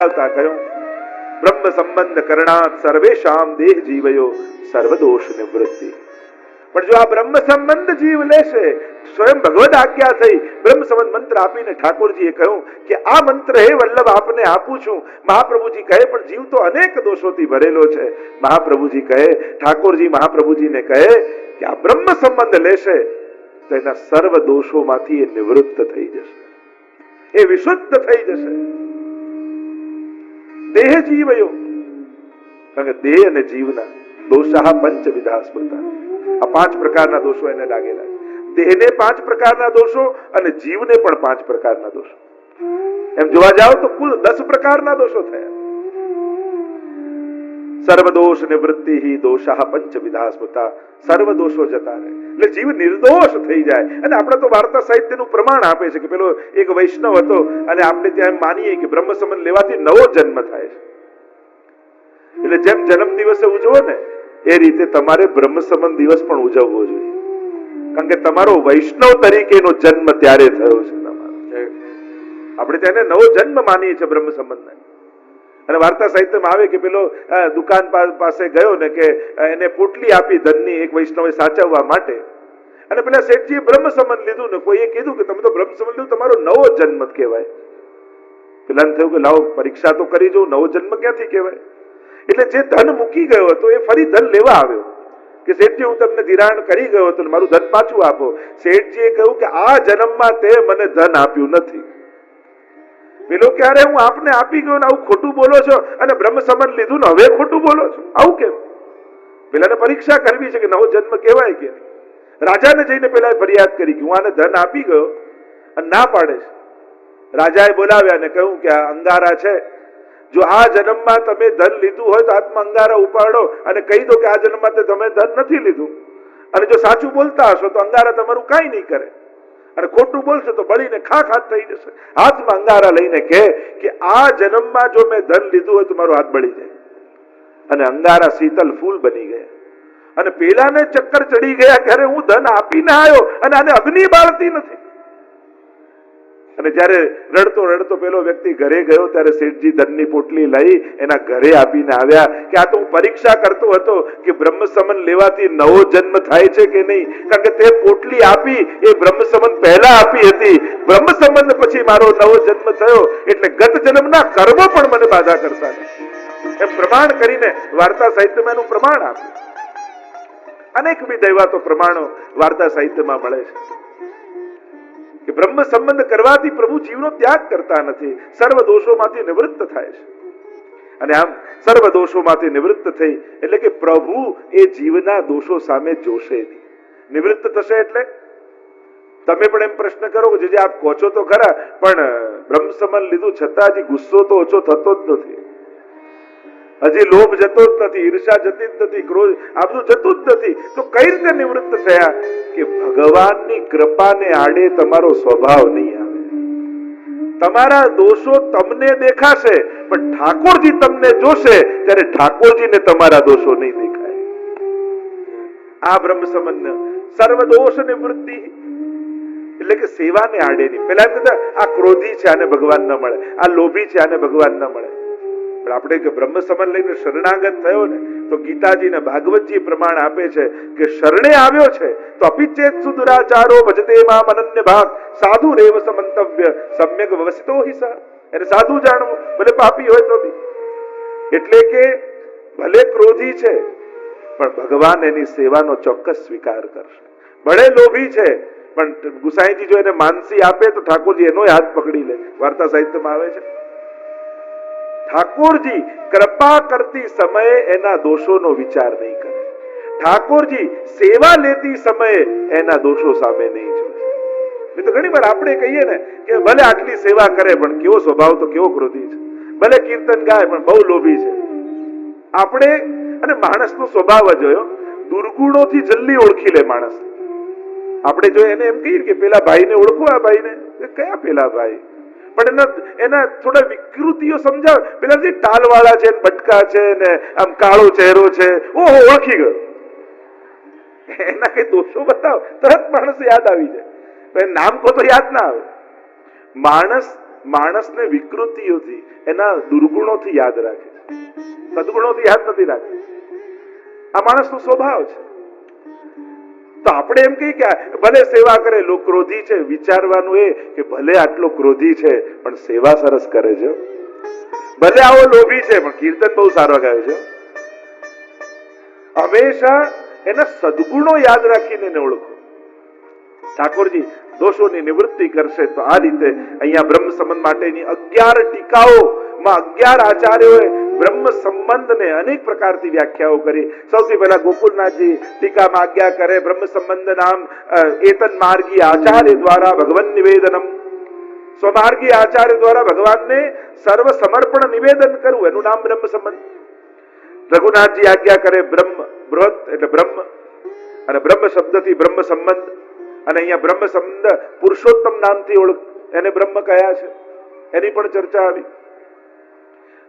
આવતા કહ્યું બ્રહ્મ સંબંધ કરણાત સર્વેશામ દેહ જીવયો સર્વદોષ નિવૃત્તિ પણ જો આ બ્રહ્મ સંબંધ જીવ લેશે સ્વયં ભગવદ આજ્ઞા થઈ બ્રહ્મ સંબંધ મંત્ર આપીને ઠાકોરજીએ કહ્યું કે આ મંત્ર હે વલ્લભ આપને આપું છું મહાપ્રભુજી કહે પણ જીવ તો અનેક દોષોથી ભરેલો છે મહાપ્રભુજી કહે ઠાકોરજી મહાપ્રભુજીને કહે કે આ બ્રહ્મ સંબંધ લેશે તો એના સર્વ દોષોમાંથી એ નિવૃત્ત થઈ જશે એ વિશુદ્ધ થઈ જશે દેહ જીવયો. કારણ કે દેહ અને જીવના દોષા પંચવિધા સ્મૃતા. આ પાંચ પ્રકારના દોષો એને લાગેલા દેહને પાંચ પ્રકારના દોષો અને જીવને પણ પાંચ પ્રકારના દોષો. એમ જોવા જાવ તો કુલ દસ પ્રકારના દોષો થયા. સર્વ દોષ નિવૃત્તિ દોષાહ દોષા પંચવિધા સ્મૃતા. સર્વ દોષો જતા રહે. એટલે જીવ નિર્દોષ થઈ જાય. અને આપણે તો વાર્તા સાહિત્યનું પ્રમાણ આપે છે કે પેલો એક વૈષ્ણવ હતો અને આપણે ત્યાં માનીએ કે બ્રહ્મ સંબંધ લેવાથી નવો જન્મ થાય છે. એટલે જેમ જન્મ દિવસે ઉજવો ને એ રીતે તમારે બ્રહ્મ સંબંધ દિવસ પણ ઉજવવો જોઈએ. કારણ કે તમારો વૈષ્ણવ તરીકેનો જન્મ ત્યારે થયો છે તમારો. આપણે તેને નવો જન્મ માનીએ છીએ બ્રહ્મ સંબંધને અને વાર્તા સાહિત્યમાં આવે કે પેલો દુકાન પાસે ગયો ને કે એને પોટલી આપી ધનની એક વૈષ્ણવે સાચવવા માટે. અને પેલા શેઠજીએ બ્રહ્મ સંબંધ લીધું ને કોઈએ કીધું કે, તમે તો બ્રહ્મ સંબંધ લીધું, તમારો નવો જન્મ કહેવાય. પેલા થયું કે, લાવો, પરીક્ષા તો કરી જોઉં, નવો જન્મ ક્યાંથી કહેવાય? એટલે જે ધન મૂકી ગયો હતો, એ ફરી ધન લેવા આવ્યો. કે શેઠજી, હું તમને ધિરાણ કરી ગયો હતો મારું ધન પાછું આપો. શેઠજીએ કહ્યું કે, આ જન્મમાં તે મને ધન આપ્યું નથી. પેલો ક્યારે હું આપને આપી ગયો ને આવું ખોટું બોલો છો? અને બ્રહ્મ સંબંધ લીધું ને હવે ખોટું બોલો છો? આવું કેમ? પેલાને પરીક્ષા કરવી છે કે નવો જન્મ કહેવાય કે રાજાને જઈને પેલા ફરિયાદ કરી કે હું આને ધન આપી ગયો અને ના પાડે છે. રાજાએ બોલાવ્યા ને કહ્યું કે આ અંગારા છે. જો આ જન્મમાં તમે ધન લીધું હોય તો આત્મા અંગારા ઉપાડો અને કહી દો કે આ જન્મમાં તમે ધન નથી લીધું. અને જો સાચું બોલતા હશો તો અંગારા તમારું કાંઈ નહીં કરે. અને ખોટું બોલશે તો બળીને ખાખ હાથ થઈ જશે. હાથમાં અંગારા લઈને કહે કે આ જન્મમાં જો મેં ધન લીધું હોય તો મારો હાથ બળી જાય. અને અંગારા શીતલ ફૂલ બની ગયા. અને પેલાને ચક્કર ચડી ગયા કે હું ધન આપીને આવ્યો અને આને અગ્નિ બાળતી નથી. અને જ્યારે રડતો રડતો પેલો વ્યક્તિ ઘરે ગયો, ત્યારે શેઠજી ધનની પોટલી લઈ એના ઘરે આપીને આવ્યા કે આ તો હું પરીક્ષા કરતો હતો કે બ્રહ્મ સમન લેવાથી નવો જન્મ થાય છે કે નહીં? કારણ કે તે પોટલી આપી, એ બ્રહ્મ સમન પહેલા આપી હતી. બ્રહ્મ સંબંધ પછી મારો નવો જન્મ થયો. એટલે ગત જન્મના કર્મ પણ મને બાધા કરતા એમ પ્રમાણ કરીને વાર્તા સાહિત્યમાં એનું પ્રમાણ આપ્યું અનેકવિધ એવા તો પ્રમાણો વાર્તા સાહિત્યમાં મળે છે. કે બ્રહ્મ સંબંધ કરવાથી પ્રભુ જીવનો ત્યાગ કરતા નથી. સર્વ દોષોમાંથી નિવૃત્ત થાય છે. અને આમ સર્વ દોષોમાંથી નિવૃત્ત થઈ એટલે કે પ્રભુ એ જીવના દોષો સામે જોશે નહીં. નિવૃત્ત થશે એટલે? તમે પણ એમ પ્રશ્ન કરો કે જે આપ કહો છો તો ખરા, પણ બ્રહ્મ સંબંધ લીધું છતાં હજી ગુસ્સો તો ઓછો થતો જ નથી. હજી લોભ જતો જ નથી, ઈર્ષા જતી જ નથી, ક્રોધ, આ બધું જતું જ નથી. તો કઈ રીતે નિવૃત્ત થયા? કે ભગવાનની કૃપાને આડે તમારો સ્વભાવ નહીં આવે. તમારા દોષો તમને દેખાશે, પણ ઠાકોરજી તમને જોશે ત્યારે ઠાકોરજીને તમારા દોષો નહીં દેખાય. આ બ્રહ્મ સંબંધ સર્વ દોષ નિવૃત્તિ. એટલે કે સેવાને આડે નહીં. પેલા એમ કહેતા, આ ક્રોધી છે આને ભગવાન ન મળે, આ લોભી છે આને ભગવાન ન મળે. પણ આપણે કે બ્રહ્મ સમન લઈને શરણાગત થયો ને, તો ગીતાજી ને ભાગવતજી પ્રમાણ આપે છે કે શરણે આવ્યો છે, તો અપિચેત સુદુરાચારો ભજતે માં અનન્ય ભાગ, સાધુ રેવ સમંતવ્ય, સમ્યક વ્યવસ્થિતો હિસા એને સાધુ જાણવું, ભલે પાપી હોય તો બી. એટલે કે ભલે ક્રોધી છે, પણ ભગવાન એની સેવાનો ચોક્કસ સ્વીકાર કરશે. ભલે લોભી છે, પણ ગુસાઈજી જો એને માનસી આપે તો ઠાકોરજી એનો હાથ પકડી લે. વાર્તા સાહિત્યમાં આવે છે. ઠાકોરજી કૃપા કરતી સમયે એના દોષોનો વિચાર નહીં કરે. ઠાકોરજી સેવા લેતી સમયે એના દોષો સામે નહીં જોવે તો ઘણી વાર આપણે કહીએ ને કે ભલે આટલી સેવા કરે, પણ કેવો સ્વભાવ તો કેવો ક્રોધી છે. ભલે કીર્તન ગાય, પણ બહુ લોભી છે. આપણે, અને માણસનો સ્વભાવ જ હોય દુર્ગુણોથી જલ્દી ઓળખી લે માણસ આપણે જો એને એમ કહીએ કે પેલા ભાઈને ઓળખો આ ભાઈને કયા પેલા ભાઈ? પણ એના એના થોડા વિકૃતિઓ સમજાવે. પેલા જે ટાલવાળા છે, બટકા છે ને આમ કાળો ચહેરો છે. ઓહો, ઓળખી ગયો. એના કઈ દોષો બતાવ. તરત માણસ યાદ આવી જાય. નામ કો તો યાદ ના આવે. માણસ, માણસને વિકૃતિઓથી, એના દુર્ગુણોથી યાદ રાખે સદગુણોથી યાદ નથી રાખે. આ માણસનો સ્વભાવ છે. તો આપણે એમ કહીએ કે ભલે સેવા કરે લો ક્રોધી છે. વિચારવાનું એ કે ભલે આટલો ક્રોધી છે, પણ સેવા સરસ કરે છે. ભલે આવો લોભી છે, પણ કીર્તન બહુ સારો ગાય છે. હંમેશા એના સદગુણો યાદ રાખીને એને ઓળખો. ઠાકોરજી, દોષોની નિવૃત્તિ કરશે તો આ રીતે અહીંયા બ્રહ્મ સંબંધ માટેની અગિયાર ટીકાઓમાં અગિયાર આચાર્યોએ બ્રહ્મ સંબંધને અનેક પ્રકારથી વ્યાખ્યાઓ કરી. સૌથી પહેલા ગોકુલનાથજી ટીકામાં આજ્ઞા કરે, બ્રહ્મ સંબંધ નામ એતન માર્ગી આચાર્ય દ્વારા ભગવન નિવેદનમ. સ્વમાર્ગી આચાર્ય દ્વારા ભગવાનને સર્વ સમર્પણ નિવેદન કરવું એનું નામ બ્રહ્મ સંબંધ. રઘુનાથજી આજ્ઞા કરે, બ્રહ્મ બૃહત એટલે બ્રહ્મ અને બ્રહ્મ શબ્દથી બ્રહ્મ સંબંધ અને અહીંયા બ્રહ્મ સંબંધ પુરુષોત્તમ નામથી ઓળખ એને બ્રહ્મ કયા છે. એની પણ ચર્ચા આવી.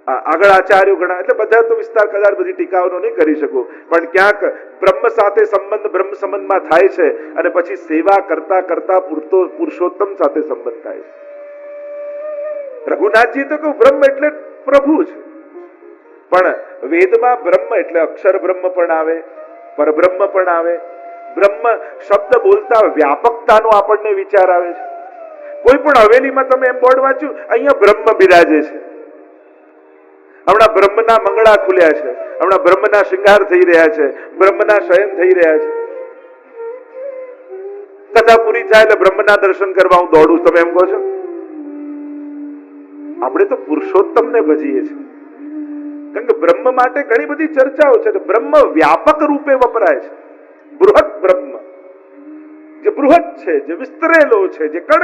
આગળ આચાર્યો ગણા એટલે બધા તો વિસ્તાર કદાચ બધી ટીકાઓનો નહીં કરી શકું. પણ ક્યાંક બ્રહ્મ સાથે સંબંધ બ્રહ્મ સંબંધમાં થાય છે અને પછી સેવા કરતા કરતા પૂરતો પુરુષોત્તમ સાથે સંબંધ થાય છે. રઘુનાથજી તો કહું, બ્રહ્મ એટલે પ્રભુ છે પણ વેદમાં બ્રહ્મ એટલે અક્ષર બ્રહ્મ પણ આવે, પરબ્રહ્મ પણ આવે. બ્રહ્મ શબ્દ બોલતા વ્યાપકતાનો આપણને વિચાર આવે છે. કોઈ પણ હવેલીમાં તમે એમ બોર્ડ વાંચ્યું, અહીંયા બ્રહ્મ બિરાજે છે. બ્રહ્મના મંગળા ખુલ્યા છે. હમણાં બ્રહ્મના શિંગાર થઈ રહ્યા છે. બ્રહ્મના શયન થઈ રહ્યા છે. કથા પૂરી થાય એટલે બ્રહ્મના દર્શન કરવા હું દોડું. તમે એમ કહો છો? આપણે તો પુરુષોત્તમને ભજીએ છીએ. કારણ કે બ્રહ્મ માટે ઘણી બધી ચર્ચાઓ છે. બ્રહ્મ વ્યાપક રૂપે વપરાય છે. બૃહદ બ્રહ્મ. જે બૃહદ છે, જે વિસ્તરેલો છે, જે કણ